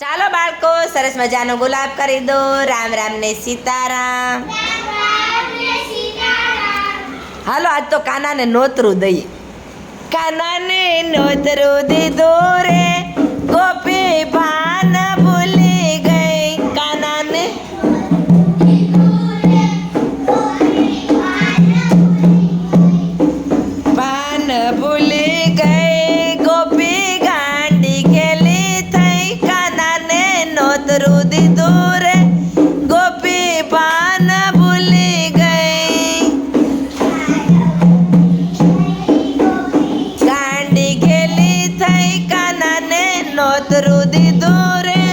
ચાલો બાળકો, સરસ મજાનો ગુલાબ કરી દો. રામ રામ ને સીતારામ. હાલો, આજ તો કાનાને નોતરું દઈએ. કાનાને નોતરું દીધું રે. નોતરું ગોપી પાન ભૂલી ગઈ ગાંડી ગેલી થઈ કાનાને નોતરું દીધું રે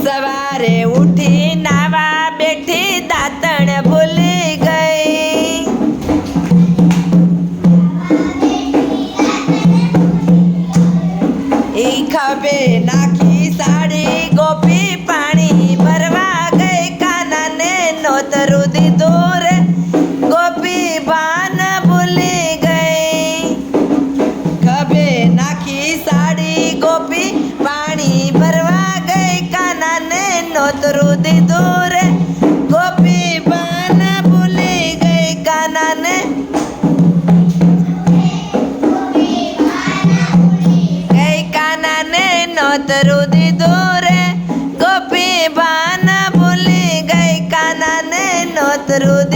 સવારે ઉઠી નાવા બેઠી દાંતણ હિસાબે નાખી સાડી, ગોપી પાણી ભરવા ગઈ કાના ને નોતરું દીધું રે ગોપી ભાન ભૂલી ગઈ. ખભે નાખી સાડી, ગોપી પાણી ભરવા ગઈ કાના ને નોતરું દીધું રે અવતરો દીધો રે. ગોપી ભાના ભૂલી ગઈ કાના ને નોતરું